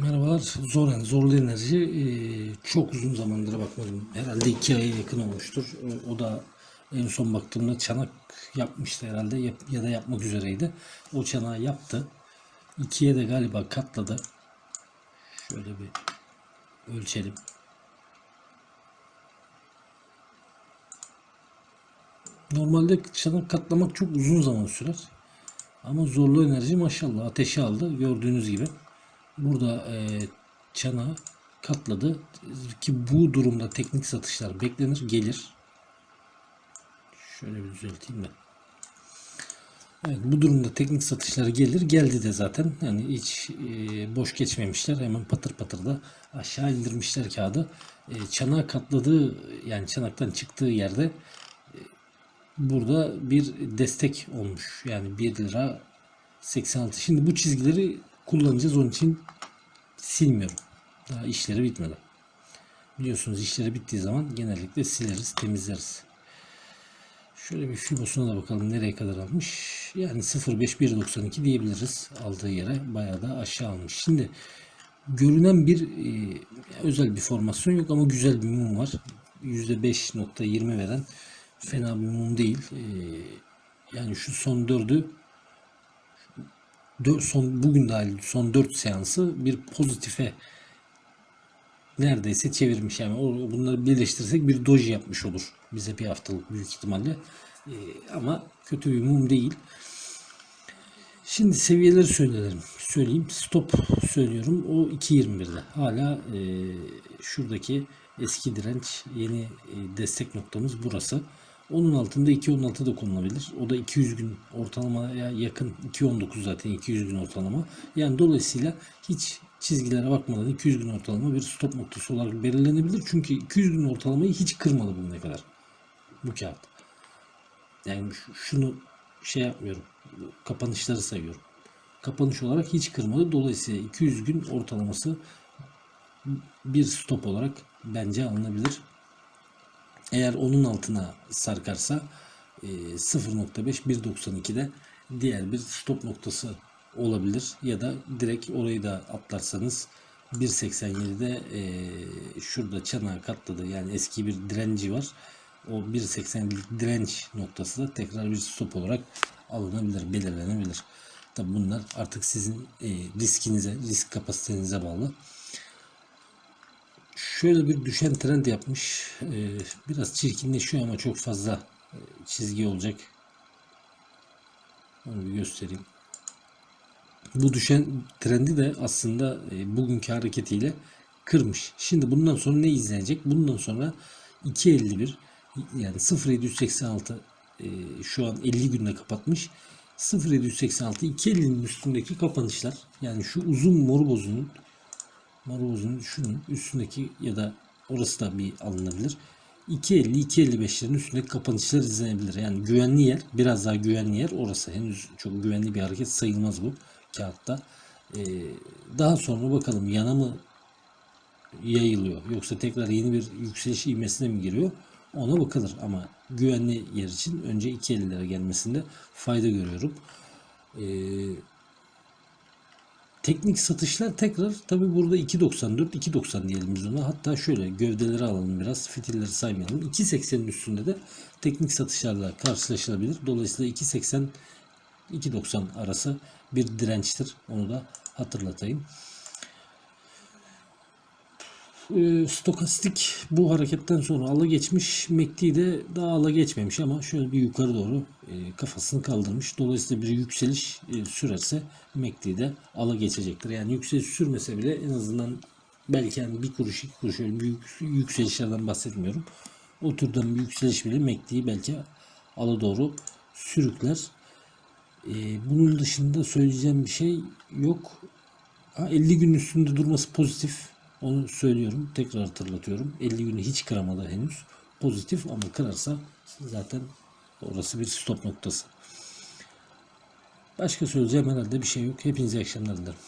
Merhabalar. Zor yani zorlu enerji. Ee, çok uzun zamandır bakmadım. Herhalde iki aya yakın olmuştur. O, o da en son baktığımda çanak yapmıştı herhalde ya da yapmak üzereydi. O çanağı yaptı. İkiye de galiba katladı. Şöyle bir ölçelim. Normalde çanak katlamak çok uzun zaman sürer. Ama zorlu enerji maşallah ateşi aldı gördüğünüz gibi. Burada e, çanağı katladı ki bu durumda teknik satışlar beklenir gelir. Şöyle bir düzelteyim ben. Evet bu durumda teknik satışları gelir geldi de zaten yani hiç e, boş geçmemişler hemen patır patır da aşağı indirmişler kağıdı. E, çanağı katladığı yani çanaktan çıktığı yerde e, burada bir destek olmuş yani 1 lira 86 şimdi bu çizgileri kullanacağız onun için silmiyorum. Daha işleri bitmedi. Biliyorsunuz işleri bittiği zaman genellikle sileriz, temizleriz. Şöyle bir Fibos'una da bakalım nereye kadar almış. Yani 0.5192 diyebiliriz aldığı yere. Bayağı da aşağı almış. Şimdi görünen bir e, özel bir formasyon yok ama güzel bir mum var. %5.20 veren fena bir mum değil. E, yani şu son dördü dö- son bugün dahil son 4 seansı bir pozitife neredeyse çevirmiş. Yani bunları birleştirirsek bir doji yapmış olur bize bir haftalık büyük ihtimalle. Ee, ama kötü bir mum değil. Şimdi seviyeleri söyleyelim. Söyleyeyim. Stop söylüyorum. O 2.21'de hala e, şuradaki eski direnç yeni e, destek noktamız burası onun altında 2.16 da konulabilir. O da 200 gün ortalamaya yakın 2.19 zaten 200 gün ortalama. Yani dolayısıyla hiç çizgilere bakmadan 200 gün ortalama bir stop noktası olarak belirlenebilir. Çünkü 200 gün ortalamayı hiç kırmadı bugüne kadar. Bu kağıt. Yani şu- şunu şey yapmıyorum. Kapanışları sayıyorum. Kapanış olarak hiç kırmadı. Dolayısıyla 200 gün ortalaması bir stop olarak bence alınabilir. Eğer onun altına sarkarsa e, 0.5 1.92'de diğer bir stop noktası olabilir ya da direkt orayı da atlarsanız 1.87'de e, şurada çanağı katladı yani eski bir direnci var. O 1.80'lik direnç noktası da tekrar bir stop olarak alınabilir, belirlenebilir. Tabi bunlar artık sizin e, riskinize, risk kapasitenize bağlı şöyle bir düşen trend yapmış. Ee, biraz çirkinleşiyor ama çok fazla e, çizgi olacak. Onu bir göstereyim. Bu düşen trendi de aslında e, bugünkü hareketiyle kırmış. Şimdi bundan sonra ne izlenecek? Bundan sonra 2.51 yani 0.786 e, şu an 50 günde kapatmış. 0.786 2.50'nin üstündeki kapanışlar yani şu uzun mor bozunun Maroz'un şunun üstündeki ya da orası da bir alınabilir. 2.50-2.55'lerin üstündeki kapanışlar izlenebilir. Yani güvenli yer, biraz daha güvenli yer orası. Henüz çok güvenli bir hareket sayılmaz bu kağıtta. Ee, daha sonra bakalım yana mı yayılıyor yoksa tekrar yeni bir yükseliş ivmesine mi giriyor ona bakılır ama güvenli yer için önce 2.50'lere gelmesinde fayda görüyorum. Ee, Teknik satışlar tekrar tabi burada 2.94 2.90 diyelim biz ona. Hatta şöyle gövdeleri alalım biraz fitilleri saymayalım. 2.80'in üstünde de teknik satışlarla karşılaşılabilir. Dolayısıyla 2.80 2.90 arası bir dirençtir. Onu da hatırlatayım. Ee, stokastik bu hareketten sonra ala geçmiş. MACD de daha ala geçmemiş ama şöyle bir yukarı doğru e, kafasını kaldırmış. Dolayısıyla bir yükseliş e, sürerse MACD de ala geçecektir. Yani yükseliş sürmese bile en azından belki yani bir kuruş iki kuruş öyle büyük yükselişlerden bahsetmiyorum. O türden bir yükseliş bile MACD'yi belki ala doğru sürükler. E, bunun dışında söyleyeceğim bir şey yok. Ha, 50 gün üstünde durması pozitif. Onu söylüyorum. Tekrar hatırlatıyorum. 50 günü hiç kıramadı henüz. Pozitif ama kırarsa zaten orası bir stop noktası. Başka söyleyeceğim herhalde bir şey yok. Hepinize iyi akşamlar dilerim.